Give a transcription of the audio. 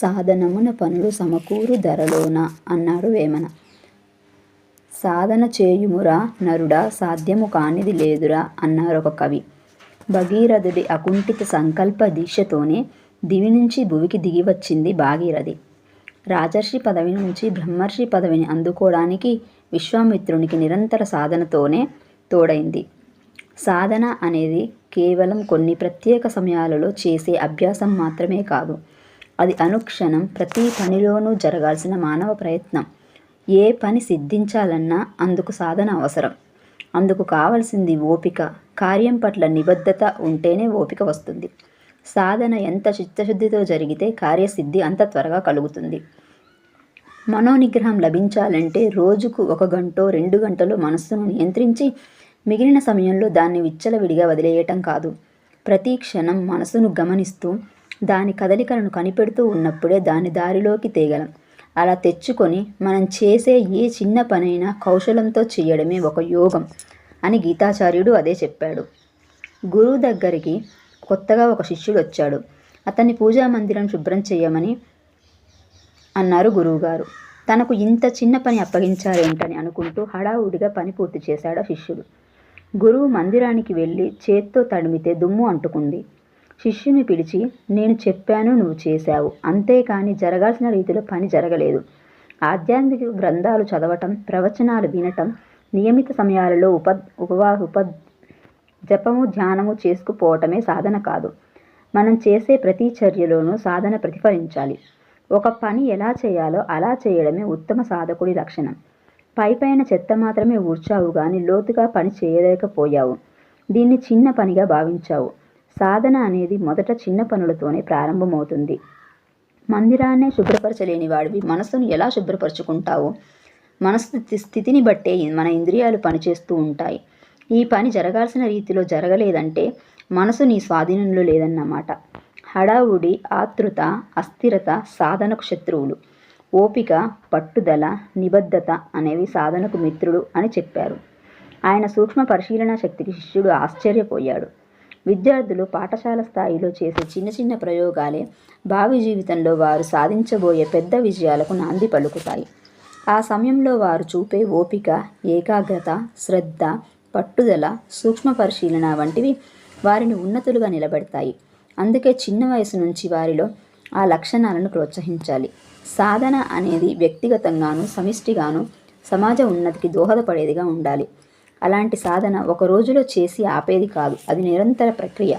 సాధనమున పనులు సమకూరు ధరలోన అన్నాడు వేమన. సాధన చేయుమురా నరుడా సాధ్యము కానిది లేదురా అన్నారొక కవి. భగీరథుడి అకుంఠిత సంకల్ప దీక్షతోనే దివి నుంచి భువికి దిగివచ్చింది భాగీరథి. రాజర్షి పదవి నుంచి బ్రహ్మర్షి పదవిని అందుకోవడానికి విశ్వామిత్రునికి నిరంతర సాధనతోనే తోడైంది. సాధన అనేది కేవలం కొన్ని ప్రత్యేక సమయాలలో చేసే అభ్యాసం మాత్రమే కాదు. అది అనుక్షణం ప్రతి పనిలోనూ జరగాల్సిన మానవ ప్రయత్నం. ఏ పని సిద్ధించాలన్నా అందుకు సాధన అవసరం. అందుకు కావలసింది ఓపిక. కార్యం పట్ల నిబద్ధత ఉంటేనే ఓపిక వస్తుంది. సాధన ఎంత చిత్తశుద్ధితో జరిగితే కార్యసిద్ధి అంత త్వరగా కలుగుతుంది. మనోనిగ్రహం లభించాలంటే రోజుకు ఒక గంటో రెండు గంటలు మనస్సును నియంత్రించి మిగిలిన సమయంలో దాన్ని విచ్చలవిడిగా వదిలేయటం కాదు. ప్రతి క్షణం మనసును గమనిస్తూ దాని కదలికలను కనిపెడుతూ ఉన్నప్పుడే దాని దారిలోకి తేగలం. అలా తెచ్చుకొని మనం చేసే ఏ చిన్న పనైనా కౌశలంతో చేయడమే ఒక యోగం అని గీతాచార్యుడు అదే చెప్పాడు. గురువు దగ్గరికి కొత్తగా ఒక శిష్యుడు వచ్చాడు అతన్ని పూజామందిరం శుభ్రం చేయమని అన్నారు గురువుగారు. తనకు ఇంత చిన్న పని అప్పగించారేంటని అనుకుంటూ హడావుడిగా పని పూర్తి చేశాడు శిష్యుడు. గురువు మందిరానికి వెళ్ళి చేత్తో తడిమితే దుమ్ము అంటుకుంది. శిష్యుని పిలిచి నేను చెప్పాను నువ్వు చేశావు. అంతేకాని జరగాల్సిన రీతిలో పని జరగలేదు. ఆధ్యాత్మిక గ్రంథాలు చదవటం, ప్రవచనాలు వినటం, నియమిత సమయాలలో ఉప ఉపవా ఉప జపము ధ్యానము చేసుకుపోవటమే సాధన కాదు. మనం చేసే ప్రతి చర్యలోనూ సాధన ప్రతిఫలించాలి. ఒక పని ఎలా చేయాలో అలా చేయడమే ఉత్తమ సాధకుడి లక్షణం. పైపైన చెత్త మాత్రమే ఊడ్చావు కానీ లోతుగా పని చేయలేకపోయావు. దీన్ని చిన్న పనిగా భావించావు. సాధన అనేది మొదట చిన్న పనులతోనే ప్రారంభమవుతుంది. మందిరాన్నే శుభ్రపరచలేని వాడివి మనస్సును ఎలా శుభ్రపరచుకుంటావు? మనసు స్థితిని బట్టే మన ఇంద్రియాలు పనిచేస్తూ ఉంటాయి. ఈ పని జరగాల్సిన రీతిలో జరగలేదంటే మనసు నీ స్వాధీనంలో లేదన్నమాట. హడావుడి, ఆతృత, అస్థిరత సాధనకు శత్రువులు. ఓపిక, పట్టుదల, నిబద్ధత అనేవి సాధనకు మిత్రుడు అని చెప్పారు. ఆయన సూక్ష్మ పరిశీలన శక్తికి శిష్యుడు ఆశ్చర్యపోయాడు. విద్యార్థులు పాఠశాల స్థాయిలో చేసే చిన్న చిన్న ప్రయోగాలే భావి జీవితంలో వారు సాధించబోయే పెద్ద విజయాలకు నాంది పలుకుతాయి. ఆ సమయంలో వారు చూపే ఓపిక, ఏకాగ్రత, శ్రద్ధ, పట్టుదల, సూక్ష్మ పరిశీలన వంటివి వారిని ఉన్నతులుగా నిలబెడతాయి. అందుకే చిన్న వయసు నుంచి వారిలో ఆ లక్షణాలను ప్రోత్సహించాలి. సాధన అనేది వ్యక్తిగతంగాను సమిష్టిగాను సమాజ ఉన్నతికి దోహదపడేదిగా ఉండాలి. అలాంటి సాధన ఒక రోజులో చేసి ఆపేది కాదు. అది నిరంతర ప్రక్రియ.